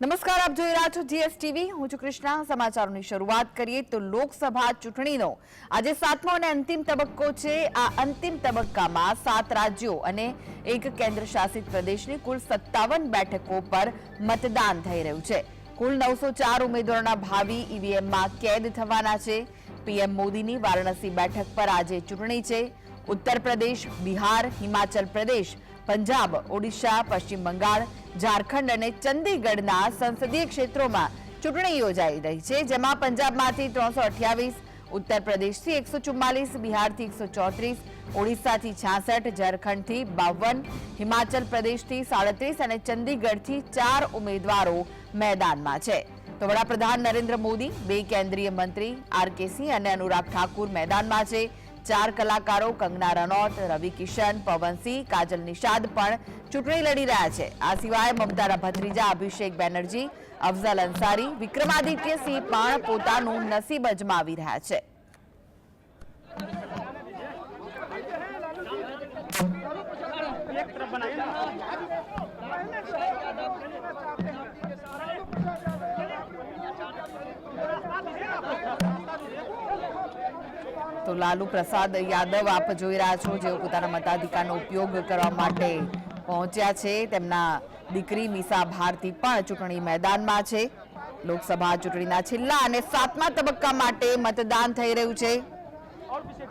નમસ્કાર, આપ જોઈ રહ્યા છો જીએસટીવી. હું છું કૃષ્ણા. સમાચારોની શરૂઆત કરીએ તો લોકસભા ચૂંટણીનો. આજે સાતમો અને અંતિમ તબક્કો છે. આ અંતિમ તબક્કામાં સાત રાજ્યો અને એક કેન્દ્ર શાસિત પ્રદેશની કુલ સત્તાવન બેઠકો પર મતદાન થઈ રહ્યું છે. કુલ નવસો ચાર ઉમેદવારોના ભાવિ ઈવીએમમાં કેદ થવાના છે. પીએમ મોદીની વારાણસી બેઠક પર આજે ચૂંટણી છે. ઉત્તર પ્રદેશ બિહાર, હિમાચલ પ્રદેશ પંજાબ, ઓડિશા, પશ્ચિમ બંગાળ, ઝારખંડ અને ચંદીગઢના સંસદીય ક્ષેત્રોમાં ચૂંટણી યોજાઈ રહી છે, જેમાં પંજાબમાંથી ત્રણસો અઠ્યાવીસ ઉત્તર પ્રદેશથી એકસો ચુમ્માલીસ, બિહારથી એકસો ચોત્રીસ, ઓડિશાથી છાસઠ, ઝારખંડથી બાવન, હિમાચલ પ્રદેશથી સાડત્રીસ અને ચંદીગઢથી ચાર ઉમેદવારો મેદાનમાં છે. તો વડાપ્રધાન નરેન્દ્ર મોદી, બે કેન્દ્રીય મંત્રી આર કે સિંહ અને અનુરાગ ઠાકુર મેદાનમાં છે. ચાર કલાકારો કંગના રનૌત રવિ કિશન પવનસિંહ, કાજલ નિષાદ પણ ચૂંટણી લડી રહ્યા છે. આ સિવાય મમતાના ભત્રીજા અભિષેક બેનર્જી, અફઝલ અંસારી વિક્રમાદિત્ય સિંહ પણ પોતાનું નસીબ અજમાવી રહ્યા છે. તો લાલુ પ્રસાદ યાદવ આપ જોઈ રહ્યા છો, જેઓ પોતાના મતાધિકારનો ઉપયોગ કરવા માટે પહોંચ્યા છે. તેમના દીકરી મીસા ભારતી પણ ચૂંટણી મેદાનમાં છે. લોકસભા ચૂંટણીના છેલ્લા અને સાતમા તબક્કા માટે મતદાન થઈ રહ્યું છે.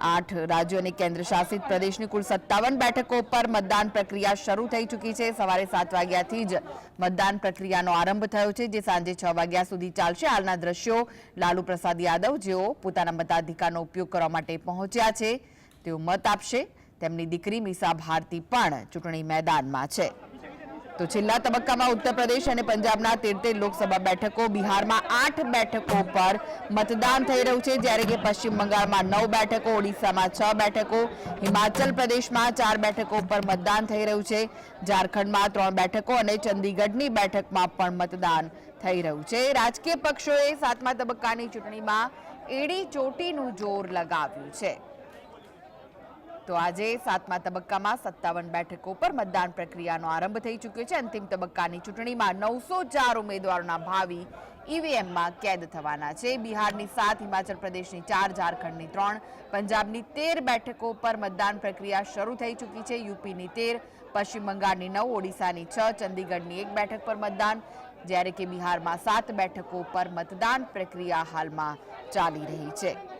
આઠ રાજ્યો અને કેન્દ્ર શાસિત પ્રદેશની કુલ સત્તાવન બેઠકો પર મતદાન પ્રક્રિયા શરૂ થઈ ચૂકી છે. સવારે સાત વાગ્યાથી જ મતદાન પ્રક્રિયાનો આરંભ થયો છે, જે સાંજે છ વાગ્યા સુધી ચાલશે. હાલના દ્રશ્યો લાલુ પ્રસાદ યાદવ, જેઓ પોતાના મતાધિકારનો ઉપયોગ કરવા માટે પહોંચ્યા છે, તેઓ મત આપશે. તેમની દીકરી મીસા ભારતી પણ ચૂંટણી મેદાનમાં છે. તો છેલ્લા તબક્કામાં ઉત્તર પ્રદેશ અને પંજાબના તેર તેર લોકસભા બેઠકો, બિહારમાં આઠ બેઠકો પર મતદાન થઈ રહ્યું છે. જ્યારે કે પશ્ચિમ બંગાળમાં નવ બેઠકો, ઓડિશામાં છ બેઠકો, હિમાચલ પ્રદેશમાં ચાર બેઠકો પર મતદાન થઈ રહ્યું છે. ઝારખંડમાં ત્રણ બેઠકો અને ચંદીગઢની બેઠકમાં પણ મતદાન થઈ રહ્યું છે. રાજકીય પક્ષોએ સાતમા તબક્કાની ચૂંટણીમાં એડી ચોટીનું જોર લગાવ્યું છે. તો આજે સાતમા તબક્કામાં સત્તાવન બેઠકો પર મતદાન પ્રક્રિયાનો આરંભ થઈ ચૂક્યો છે. અંતિમ તબક્કાની ચૂંટણીમાં નવસો ચાર ઉમેદવારોના ભાવિ ઈવીએમમાં કેદ થવાના છે. બિહારની સાત, હિમાચલ પ્રદેશની ચાર, ઝારખંડની ત્રણ, પંજાબની તેર બેઠકો પર મતદાન પ્રક્રિયા શરૂ થઈ ચૂકી છે. યુપીની તેર, પશ્ચિમ બંગાળની નવ, ઓડિશાની છ, ચંદીગઢની એક બેઠક પર મતદાન, જ્યારે કે બિહારમાં સાત બેઠકો પર મતદાન પ્રક્રિયા હાલમાં ચાલી રહી છે.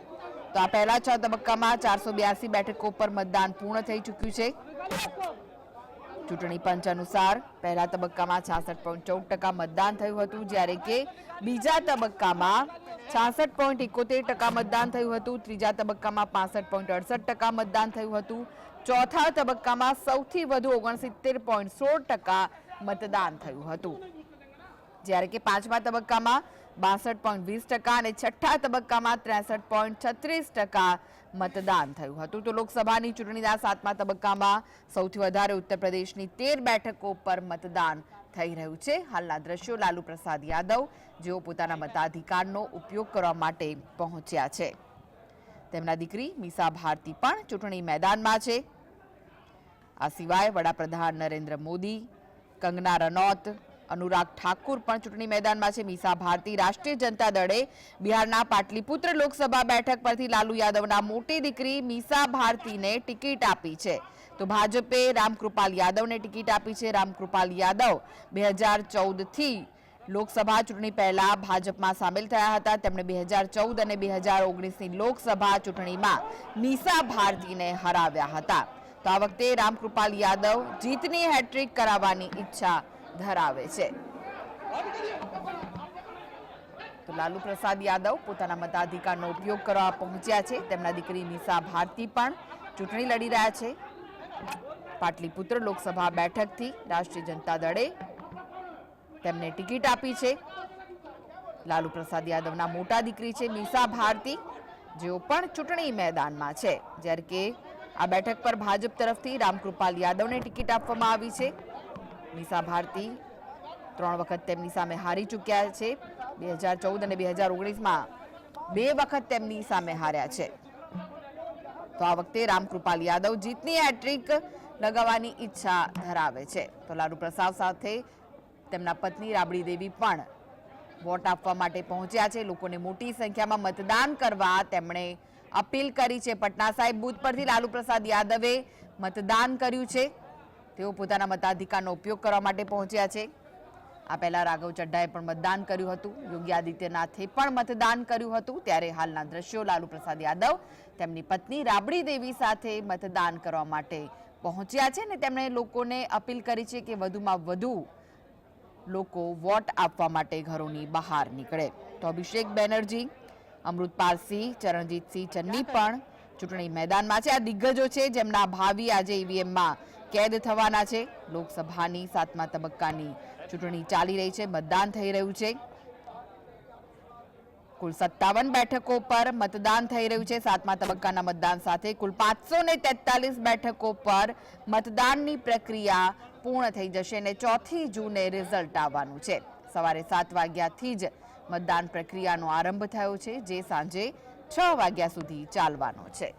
તો આ પહેલા છ તબક્કામાં ચારસો બ્યાસી બેઠકો પર મતદાન પૂર્ણ થઈ ચૂક્યું છે. ચૂંટણી પંચ અનુસાર પહેલા તબક્કામાં છાસઠ પોઈન્ટ ચૌદ ટકા મતદાન થયું હતું, જ્યારે કે બીજા તબક્કામાં છાસઠ પોઈન્ટ એકોતેર ટકા મતદાન થયું હતું, ત્રીજા તબક્કામાં પાસઠ પોઈન્ટ અડસઠ ટકા મતદાન થયું હતું, ચોથા તબક્કામાં સૌથી વધુ ઓગણસિત્તેર પોઈન્ટ સોળ ટકા મતદાન થયું હતું. જ્યારે કે પાંચમા તબક્કામાં બાસઠ પોઈન્ટ વીસ ટકા અને છઠ્ઠા તબક્કામાં ત્રેસઠ પોઈન્ટ છત્રીસ ટકા મતદાન થયું હતું. તો લોકસભાની ચૂંટણીના સાતમા તબક્કામાં સૌથી વધારે ઉત્તર પ્રદેશની તેર બેઠકો પર મતદાન થઈ રહ્યું છે. હાલના દ્રશ્યો લાલુ પ્રસાદ યાદવ, જેઓ પોતાના મતાધિકારનો ઉપયોગ કરવા માટે પહોંચ્યા છે. તેમના દીકરી મીસા ભારતી પણ ચૂંટણી મેદાનમાં છે. આ સિવાય વડાપ્રધાન નરેન્દ્ર મોદી, કંગના રનૌત અનુરાગ ઠાકુર પણ ચૂંટણી મેદાનમાં છે. મીસા ભારતી રાષ્ટ્રીય જનતા દળે બિહારના પાટલીપુત્ર લોકસભા બેઠક પરથી લાલુ યાદવના મોટી દીકરી મીસા ભારતીને ટિકિટ આપી છે. તો ભાજપે રામકૃપાલ યાદવને ટિકિટ આપી છે. રામકૃપાલ યાદવ બે હજાર ચૌદથી લોકસભા ચૂંટણી પહેલા ભાજપમાં સામેલ થયા હતા. તેમણે બે હજાર ચૌદ અને બે હજાર ઓગણીસની લોકસભા ચૂંટણીમાં મીસા ભારતીને હરાવ્યા હતા. તો આ વખતે રામકૃપાલ યાદવ જીતની હેટ્રિક કરાવવાની ઈચ્છા ધરાવે છે. તો લાલુ પ્રસાદ યાદવ પોતાના મતાધિકારનો ઉપયોગ કરવા પહોંચ્યા છે. તેમના દીકરી નિશા ભારતી પણ ચૂંટણી લડી રહ્યા છે. પાટલીપુત્ર લોકસભા બેઠકથી રાષ્ટ્રીય જનતા દળે તેમને ટિકિટ આપી છે. લાલુ પ્રસાદ યાદવના મોટા દીકરી છે નિશા ભારતી. જેઓ પણ ચૂંટણી મેદાનમાં છે. જ્યારે કે આ બેઠક પર ભાજપ તરફથી રામકૃપાલ યાદવને ટિકિટ આપવામાં આવી છે. મીસા ભારતી ત્રણ વખત તેમની સામે હારી ચૂક્યા છે. બે હજાર ચૌદ અને બે હજાર ઓગણીસમાં બે વખત તેમની સામે હાર્યા છે. તો આ વખતે રામકૃપાલ યાદવ જીતની હેટ્રિક લગાવવાની ઈચ્છા ધરાવે છે. તો લાલુ પ્રસાદ સાથે તેમના પત્ની રાબડી દેવી પણ વોટ આપવા માટે પહોંચ્યા છે. લોકોને મોટી સંખ્યામાં મતદાન કરવા તેમણે અપીલ કરી છે. પટના સાહેબ બૂથ પરથી લાલુ પ્રસાદ યાદવે મતદાન કર્યું છે. તેઓ પોતાના મતાધિકારનો ઉપયોગ કરવા માટે પહોંચ્યા છે. આ પહેલા રાઘવ ચડ્ડાએ પણ મતદાન કર્યું હતું. યોગી આદિત્યનાથે પણ મતદાન કર્યું હતું. ત્યારે હાલના દ્રશ્યો લાલુ પ્રસાદ યાદવ, તેમની પત્ની રાબડી દેવી સાથે મતદાન કરવા માટે પહોંચ્યા છે ને તેમણે લોકોને અપીલ કરી છે કે વધુમાં વધુ લોકો વોટ આપવા માટે ઘરોની બહાર નીકળે. તો અભિષેક બેનર્જી અમૃતપાલસિંહ ચરણજીતસિંહ ચન્ની પણ ચૂંટણી મેદાનમાં છે. આ દિગ્ગજો છે જેમના ભાવિ આજે ઈવીએમમાં કેદ થવાના છે. લોકસભાની સાતમા તબક્કાની ચૂંટણી ચાલી રહી છે. મતદાન થઈ રહ્યું છે. કુલ સત્તાવન બેઠકો પર મતદાન થઈ રહ્યું છે. સાતમા તબક્કાના મતદાન સાથે કુલ પાંચસો બેઠકો પર મતદાનની પ્રક્રિયા પૂર્ણ થઈ જશે અને ચોથી જૂને રિઝલ્ટ આવવાનું છે. સવારે સાત વાગ્યાથી જ મતદાન પ્રક્રિયાનો આરંભ થયો છે, જે સાંજે છ વાગ્યા સુધી ચાલવાનો છે.